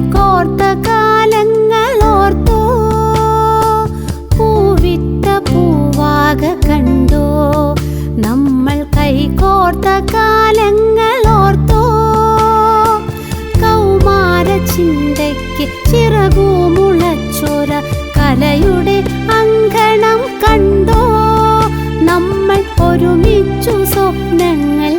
കൈകോർത്ത കാലങ്ങൾ ഓർത്തോ പൂവിട്ട പൂവാക കണ്ടോ നമ്മൾ കൈകോർത്ത കാലങ്ങൾ ഓർത്തോ കൗമാര ചിന്തയ്ക്ക് ചിറകുമുളച്ചൊര കലയുടെ അങ്കണം കണ്ടോ നമ്മൾ ഒരുമിച്ചു സ്വപ്നങ്ങൾ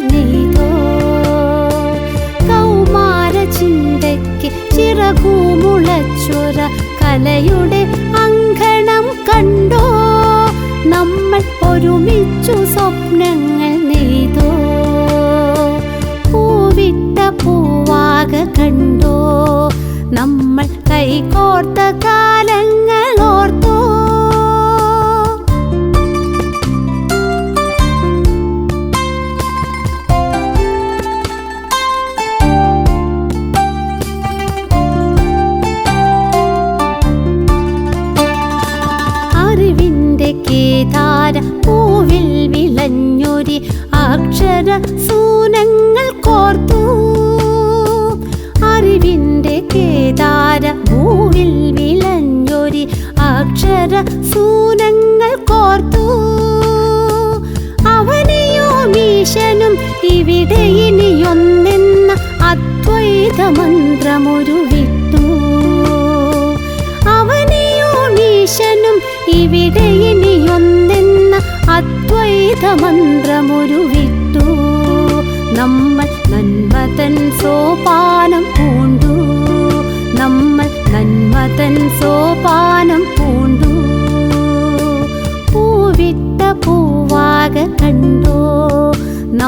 കലയുടെ അങ്കണം കണ്ടോ? നമ്മൾ ഒരുമിച്ചു സ്വപ്നങ്ങൾ മീശനും ഇവിടെ ഇനിയൊന്നെന്ന അദ്വൈത മന്ത്രമൊരു വിട്ടു അവനെയോ ഈശനും ഇവിടെ ഇനിയൊന്നെന്ന അദ്വൈത മന്ത്രമൊരു വിട്ടു നമ്മൾ നന്മതൻ സോപാനം പൂണ്ടു. നമ്മൾ നന്മതൻ സോപാനം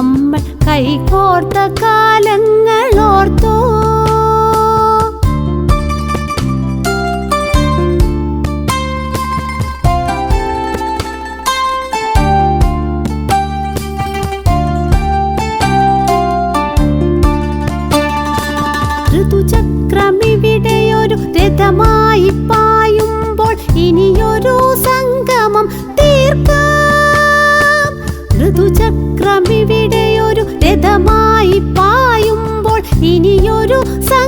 നമ്മൾ കൈകോർത്ത കാലങ്ങൾ ഓർത്തോ ഋതുചക്രമിവിടെയൊരു രഥമായി ഇനിയൊരു സംഗമം തീർക്കാം. ഇനിയൊരു സംഗമം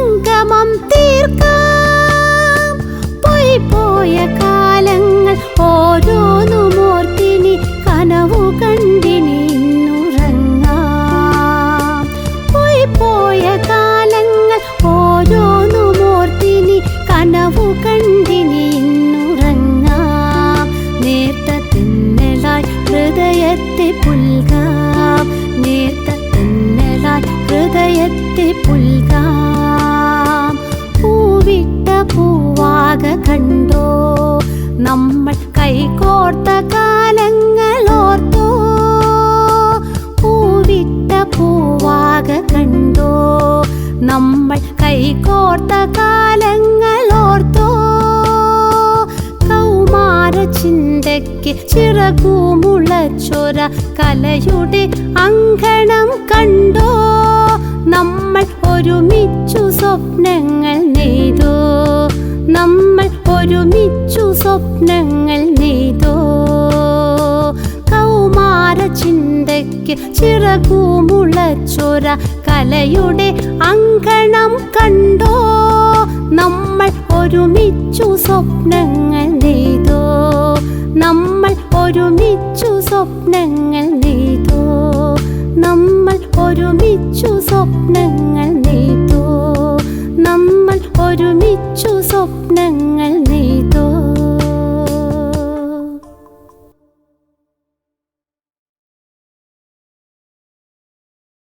ഹൃദയത്തെ പുൽകാം. പൂവിട്ട പൂവാക കണ്ടോ? നമ്മൾ കൈകോർത്ത കാലങ്ങൾ ഓർത്തോ? പൂവിട്ട പൂവാക കണ്ടോ? നമ്മൾ കൈകോർത്ത കാലങ്ങൾ ഓർത്തോ? കൗമാര ചിന്തയ്ക്ക് ചിറകുമുളച്ചൊര കലയുടെ അങ്കണം കണ്ടോ? നമ്മൾ ഒരുമിച്ചു സ്വപ്നങ്ങൾ നെയ്തോ. നമ്മൾ ഒരുമിച്ചു സ്വപ്നങ്ങൾ നെയ്തോ. കൗമാര ചിന്തയ്ക്ക് ചിറകുമുളച്ചൊര കലയുടെ അങ്കണം കണ്ടോ. നമ്മൾ ഒരുമിച്ചു സ്വപ്നങ്ങൾ നെയ്തോ. നമ്മൾ ഒരുമിച്ചു സ്വപ്നങ്ങൾ നെയ്തോ. നമ്മൾ ഒരുമിച്ചു സ്വപ്നങ്ങൾ